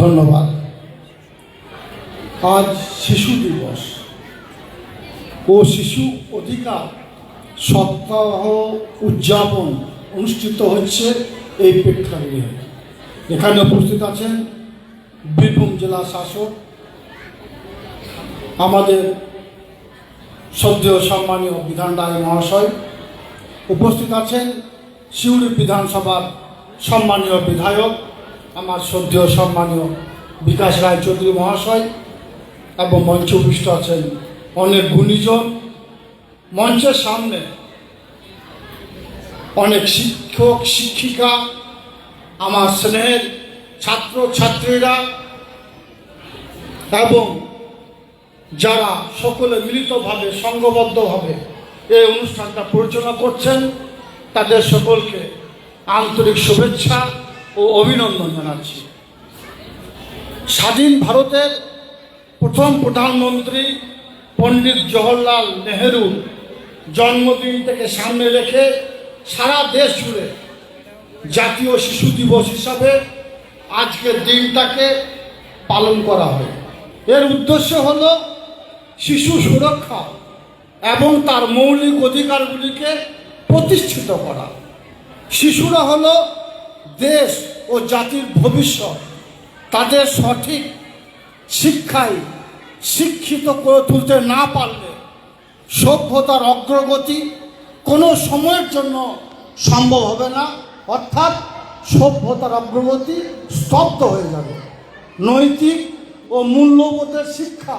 ধন্যবাদ। আজ শিশু দিবস। ও শিশু অধিকার সপ্তাহ উদযাপন অনুষ্ঠিত হচ্ছে এই প্রেক্ষাগৃহে। এখানে উপস্থিত আছেন বীরভূম জেলা শাসক, আমাদের শ্রদ্ধেয় সম্মানীয় বিধান রায় মহাশয়, উপস্থিত আছেন সিউড়ি বিধানসভার সম্মানীয় বিধায়ক আমার শ্রদ্ধেয় সম্মানীয় বিকাশ রায় চৌধুরী মহাশয় এবং মঞ্চে উপস্থিত আছেন অনেক গুণীজন। মঞ্চের সামনে অনেক শিক্ষক, শিক্ষিকা, আমার স্নেহের ছাত্র, ছাত্রীরা এবং যারা সকলে মিলিতভাবে, সংঘবদ্ধভাবে এই অনুষ্ঠানটা পরিচালনা করছেন, তাদের সকলকে আন্তরিক শুভেচ্ছা। ও অভিনন্দন জানাচ্ছি। স্বাধীন ভারতের প্রথম প্রধানমন্ত্রী পণ্ডিত জওহরলাল নেহেরুর জন্মদিন থেকে সামনে রেখে সারা দেশ জুড়ে জাতীয় শিশু দিবস হিসাবে আজকের দিনটাকে পালন করা হয়। এর উদ্দেশ্য হল শিশু সুরক্ষা এবং তার মৌলিক অধিকারগুলিকে প্রতিষ্ঠিত করা। শিশুরা হলো দেশ ও জাতির ভবিষ্যৎ তাদের সঠিক শিক্ষায় শিক্ষিত করে তুলতে না পারলে সভ্যতার অগ্রগতি কোনো সময়ের জন্য সম্ভব হবে না। অর্থাৎ সভ্যতার অগ্রগতি স্তব্ধ হয়ে যাবে। নৈতিক ও মূল্যবোধের শিক্ষা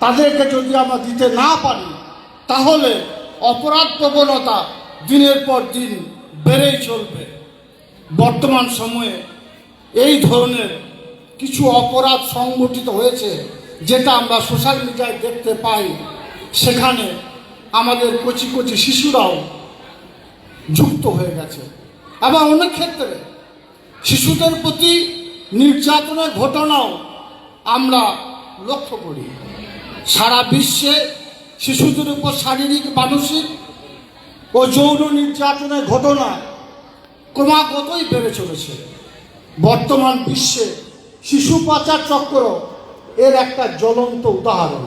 তাদেরকে যদি আমরা দিতে না পারি, তাহলে অপরাধ প্রবণতা দিনের পর দিন বেড়েই চলবে। বর্তমান সময়ে এই ধরনের কিছু অপরাধ সংগঠিত হয়েছে, যেটা আমরা সোশ্যাল মিডিয়ায় দেখতে পাই। সেখানে আমাদের কচি কচি শিশুরাও যুক্ত হয়ে গেছে। আবার অনেক ক্ষেত্রে শিশুদের প্রতি নির্যাতনের ঘটনাও আমরা লক্ষ্য করি। সারা বিশ্বে শিশুদের উপর শারীরিক, মানসিক ও যৌন নির্যাতনের ঘটনা ক্রমাগতই বেড়ে চলেছে। বর্তমান বিশ্বে শিশু পাচার চক্র এর একটা জ্বলন্ত উদাহরণ।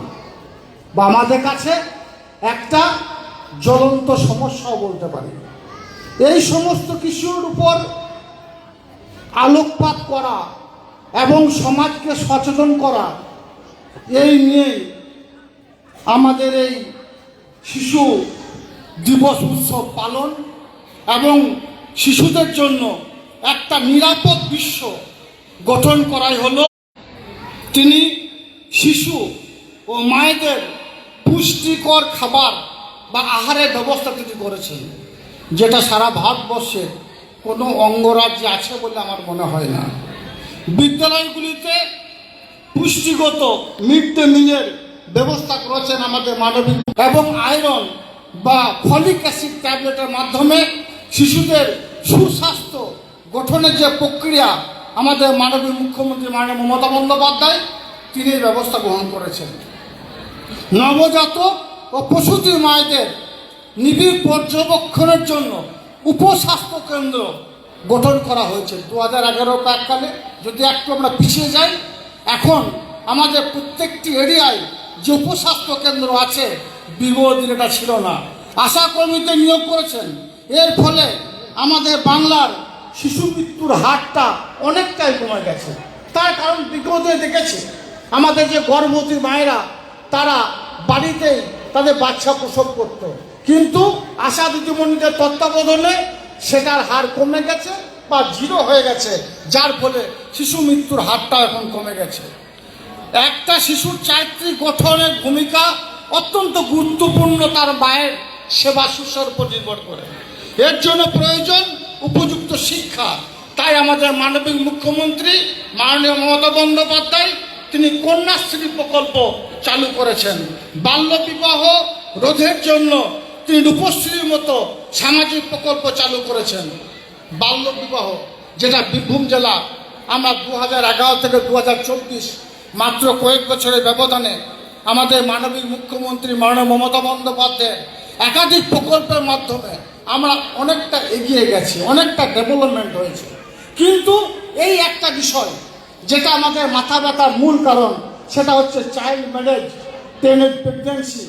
বা আমাদের কাছে একটা জ্বলন্ত সমস্যাও বলতে পারি। এই সমস্ত কিছুর উপর আলোকপাত করা এবং সমাজকে সচেতন করা, এই নিয়ে আমাদের এই শিশু দিবস উৎসব পালন এবং শিশুদের জন্য একটা নিরাপদ বিশ্ব গঠন করাই হলো তিনি শিশু ও মায়েদের পুষ্টিকর খাবার বা আহারের ব্যবস্থা তিনি করেছেন, যেটা সারা ভারতবর্ষে কোনো অঙ্গরাজ্যে আছে বলে আমার মনে হয় না। বিদ্যালয়গুলিতে পুষ্টিগত মিড ডে মিলের ব্যবস্থা করেছেন আমাদের মানবিক এবং আয়রন বা ফলিক অ্যাসিড ট্যাবলেটের মাধ্যমে শিশুদের সুস্বাস্থ্য গঠনের যে প্রক্রিয়া আমাদের মাননীয় মুখ্যমন্ত্রী মাননীয় মমতা বন্দ্যোপাধ্যায়, তিনি ব্যবস্থা গ্রহণ করেছেন। নবজাতক ও প্রসূতি মায়েদের নিবিড় পর্যবেক্ষণের জন্য উপস্বাস্থ্য কেন্দ্র গঠন করা হয়েছে। দু হাজার এগারো প্রাককালে যদি একটু আমরা পিছিয়ে যাই, এখন আমাদের প্রত্যেকটি এরিয়ায় যে উপস্বাস্থ্য কেন্দ্র আছে, বিগত দিনে এটা ছিল না। আশা কর্মীদের নিয়োগ করেছেন। এর ফলে আমাদের বাংলার শিশু মৃত্যুর হারটা অনেকটাই কমে গেছে। তার কারণ বিগত দেখেছি, আমাদের যে গর্ভবতী মায়েরা, তারা বাড়িতেই তাদের বাচ্চা প্রসব করত। কিন্তু আশা দিদিমণিদের তত্ত্বাবধানে সেটার হার কমে গেছে বা জিরো হয়ে গেছে, যার ফলে শিশু মৃত্যুর হারটা এখন কমে গেছে। একটা শিশুর চারিত্রিক গঠনের ভূমিকা অত্যন্ত গুরুত্বপূর্ণ তার মায়ের সেবা শুশ্রূষার উপর নির্ভর করে। এর জন্য প্রয়োজন উপযুক্ত শিক্ষা। তাই আমাদের মানবিক মুখ্যমন্ত্রী মাননীয় মমতা বন্দ্যোপাধ্যায়, তিনি কন্যাশ্রী প্রকল্প চালু করেছেন। বাল্য বিবাহ রোধের জন্য তিনি রূপশ্রীর মতো সামাজিক প্রকল্প চালু করেছেন। বাল্য বিবাহ, যেটা বীরভূম জেলা, আমরা দু হাজার এগারো থেকে দু হাজার চব্বিশ, মাত্র কয়েক বছরের ব্যবধানে আমাদের মানবিক মুখ্যমন্ত্রী মাননীয় মমতা বন্দ্যোপাধ্যায়ের একাধিক প্রকল্পের মাধ্যমে আমরা অনেকটা এগিয়ে গেছি, অনেকটা ডেভেলপমেন্ট হয়েছে। কিন্তু এই একটা বিষয় যেটা আমাদের মাথা ব্যথার মূল কারণ, সেটা হচ্ছে চাইল্ড ম্যারেজ টেনেড প্রেগনেন্সি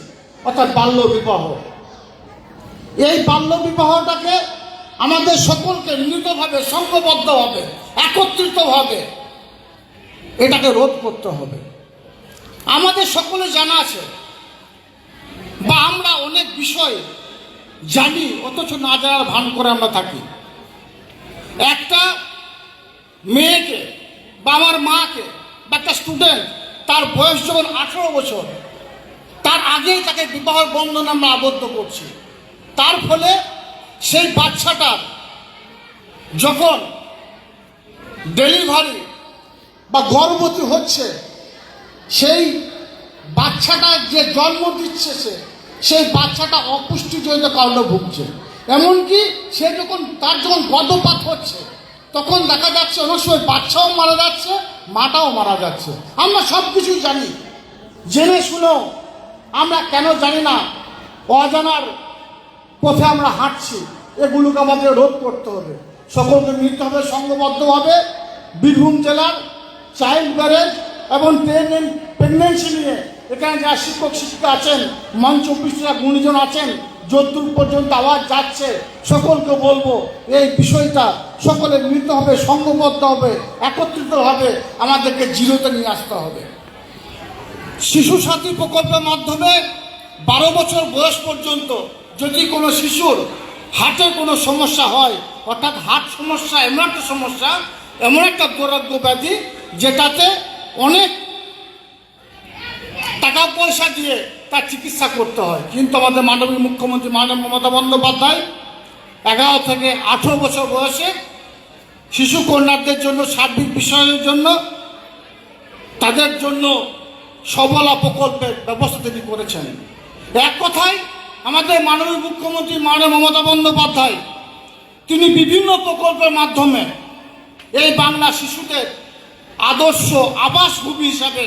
অর্থাৎ বাল্য বিবাহ। এই বাল্য বিবাহটাকে আমাদের সকলকে মিলিতভাবে, সংঘবদ্ধভাবে, একত্রিতভাবে এটাকে রোধ করতে হবে। আমাদের সকলে জানা আছে, বা আমরা অনেক বিষয় জানি, অথচ না জানার ভান করে আমরা থাকি। একটা মেয়েকে, বাবার মাকে, বা একটা স্টুডেন্ট তার বয়স যখন আঠেরো বছর, তার আগেই তাকে বিবাহ বন্ধনে আমরা আবদ্ধ করছি। তার ফলে সেই বাচ্চাটার যখন ডেলিভারি বা গর্ভবতী হচ্ছে, সেই বাচ্চাটা যে জন্ম দিচ্ছে সে সেই বাচ্চাটা অপুষ্টিজনিত কারণে ভুগছে। এমনকি সে যখন, তার যখন গর্ভপাত হচ্ছে, তখন দেখা যাচ্ছে অনেক সময় বাচ্চাও মারা যাচ্ছে, মাটাও মারা যাচ্ছে। আমরা সব কিছুই জানি। জেনে শুনেও আমরা কেন জানি না, অজানার পথে আমরা হাঁটছি, এগুলোকে আমাদের রোধ করতে হবে। সকলকে মিলতে হবে সঙ্গবদ্ধভাবে। বীরভূম জেলার চাইল্ড ম্যারেজ এবং প্রেগনেন্সি নিয়ে এখানে যারা শিক্ষক, শিক্ষিকা আছেন, মঞ্চ উপস্থিত গুণীজন আছেন যদ্দূর পর্যন্ত আওয়াজ যাচ্ছে, সকলকে বলব, এই বিষয়টা সকলে মিলিত হবে, সংঘবদ্ধ হবে, একত্রিত হবে, আমাদেরকে জিরোতে নিয়ে আসতে হবে। শিশু সাথী প্রকল্পের মাধ্যমে বারো বছর বয়স পর্যন্ত যদি কোনো শিশুর হার্টের কোনো সমস্যা হয়, অর্থাৎ হার্ট সমস্যা এমন একটা সমস্যা, এমন একটা দুরাগ্য ব্যাধি যেটাতে অনেক টাকা পয়সা দিয়ে তার চিকিৎসা করতে হয়। কিন্তু আমাদের মাননীয় মুখ্যমন্ত্রী মাননীয় মমতা বন্দ্যোপাধ্যায় এগারো থেকে আঠেরো বছর বয়সে শিশু কন্যাদের জন্য সার্বিক বিষয়ের জন্য তাদের জন্য সবলা প্রকল্পের ব্যবস্থা তিনি করেছেন। এক কথায়, আমাদের মাননীয় মুখ্যমন্ত্রী মাননীয় মমতা বন্দ্যোপাধ্যায় তিনি বিভিন্ন প্রকল্পের মাধ্যমে এই বাংলা শিশুদের আদর্শ আবাসভূমি হিসাবে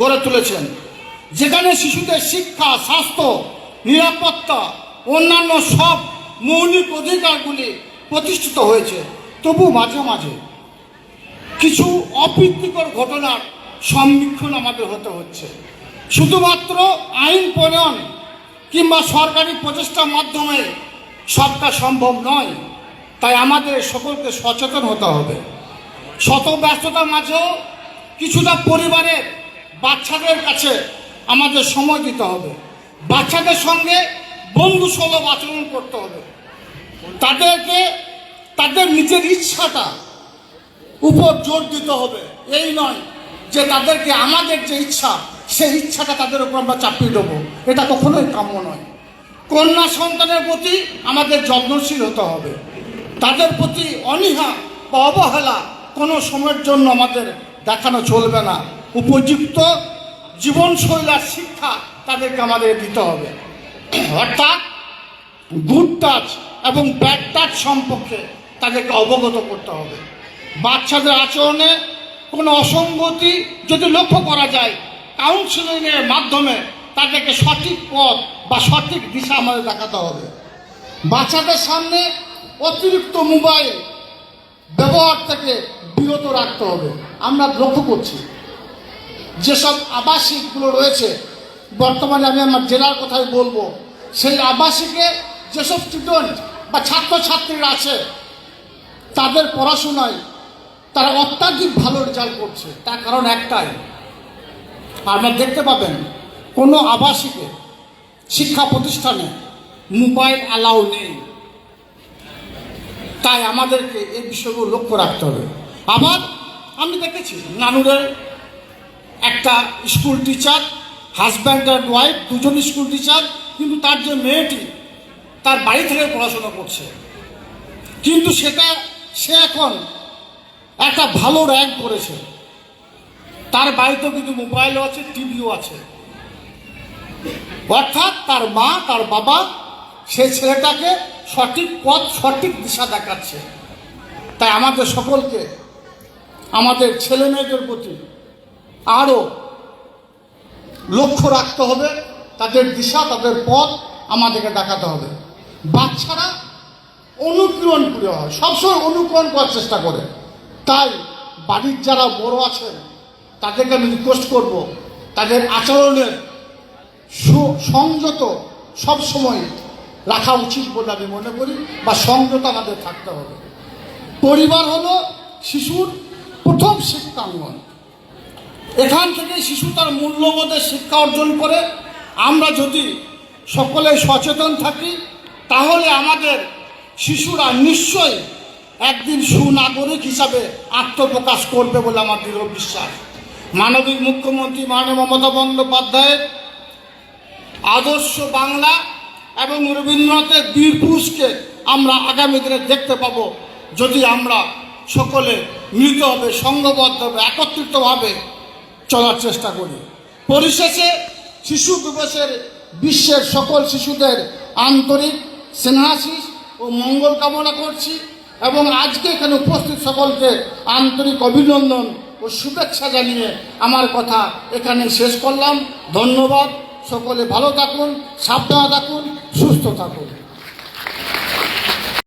গড়ে তুলেছেন। যেখানে শিশুদের শিক্ষা, স্বাস্থ্য, নিরাপত্তা, অন্যান্য সব মৌলিক অধিকারগুলি প্রতিষ্ঠিত হয়েছে। তবু মাঝে মাঝে কিছু অপ্রীতিকর ঘটনার সম্মুখীন আমাদের হতে হচ্ছে। শুধুমাত্র আইন প্রণয়ন কিংবা সরকারি প্রচেষ্টার মাধ্যমে সবটা সম্ভব নয়, তাই আমাদের সকলকে সচেতন হতে হবে। শত ব্যস্ততার মাঝেও কিছুটা পরিবারের বাচ্চাদের কাছে আমাদের সময় দিতে হবে। বাচ্চাদের সঙ্গে বন্ধু সুলভ আচরণ করতে হবে। তাদেরকে, তাদের নিজের ইচ্ছাটা উপর জোর দিতে হবে। এই নয় যে তাদেরকে আমাদের যে ইচ্ছা, সেই ইচ্ছাটা তাদের উপর আমরা চাপিয়ে দেবো। এটা কখনোই কাম্য নয়। কন্যা সন্তানের প্রতি আমাদের যত্নশীল হতে হবে। তাদের প্রতি অনীহা বা অবহেলা কোনো সময়ের জন্য আমাদের দেখানো চলবে না। উপযুক্ত জীবনশৈলার শিক্ষা তাদেরকে আমাদের দিতে হবে। অর্থাৎ গুড টাচ এবং ব্যাড টাচ সম্পর্কে তাদেরকে অবগত করতে হবে। বাচ্চাদের আচরণে কোনো অসঙ্গতি যদি লক্ষ্য করা যায় কাউন্সিলিংয়ের মাধ্যমে তাদেরকে সঠিক পথ বা সঠিক দিশা আমাদের দেখাতে হবে। বাচ্চাদের সামনে অতিরিক্ত মোবাইল ব্যবহার থেকে বিরত রাখতে হবে। আমরা লক্ষ্য করছি। যেসব আবাসিকগুলো রয়েছে, বর্তমানে আমি আমার জেলার কথাই বলব, সেই আবাসিকে যেসব স্টুডেন্ট বা ছাত্রছাত্রীরা আছে, তাদের পড়াশোনায় তারা অত্যাধিক ভালো রেজাল্ট করছে। তার কারণ একটাই, আপনারা দেখতে পাবেন, কোনো আবাসিকে শিক্ষা প্রতিষ্ঠানে মোবাইল অ্যালাউ নেই। তাই আমাদেরকে এই বিষয়গুলো লক্ষ্য রাখতে হবে। আবার আমি দেখেছি নানুরের একটা school teacher husband and wife দুজন স্কুল টিচার, কিন্তু তার যে মেয়েটি, তার বাড়ি থেকে পড়াশোনা করছে। কিন্তু সেটা, সে এখন একটা ভালো র্যাঙ্ক করেছে। তার বাড়িতেও কিন্তু মোবাইলও আছে, টিভিও আছে। অর্থাৎ তার মা, তার বাবা, সে ছেলেটাকে সঠিক পথ, সঠিক দিশা দেখাচ্ছে। তাই আমাদের সকলকে, আমাদের ছেলে মেয়েদের প্রতি আরও লক্ষ্য রাখতে হবে, তাদের দিশা, তাদের পথ আমাদেরকে দেখাতে হবে। বাচ্চারা অনুকরণ প্রিয় হয়, সবসময় অনুকরণ করার চেষ্টা করে। তাই বাড়ির যারা বড় আছেন, তাদেরকে আমি রিকোয়েস্ট করব, তাদের আচরণের সংযত সবসময় রাখা উচিত বলে আমি মনে করি বা সংযত আমাদের থাকতে হবে। পরিবার হলো শিশুর প্রথম শিক্ষাঙ্গন। এখান থেকে শিশু তার মূল্যবোধের শিক্ষা অর্জন করে। আমরা যদি সকলে সচেতন থাকি, তাহলে আমাদের শিশুরা নিশ্চয়ই একদিন সুনাগরিক হিসাবে আত্মপ্রকাশ করবে বলে আমার দৃঢ় বিশ্বাস। মানবিক মুখ্যমন্ত্রী মাননীয় মমতা বন্দ্যোপাধ্যায়ের আদর্শ বাংলা এবং রবীন্দ্রনাথের বীর পুরুষকে আমরা আগামী দিনে দেখতে পাবো যদি আমরা সকলে মিলিতভাবে, সংঘবদ্ধভাবে, একত্রিতভাবে চলার চেষ্টা করি। পরিশেষে শিশু দিবসের বিশ্বের সকল শিশুদের আন্তরিক স্নেহাশিস ও মঙ্গল কামনা করছি এবং আজকে এখানে উপস্থিত সকলকে আন্তরিক অভিনন্দন ও শুভেচ্ছা জানিয়ে আমার কথা এখানে শেষ করলাম। ধন্যবাদ। সকলে ভালো থাকুন, সাবধানে থাকুন, সুস্থ থাকুন।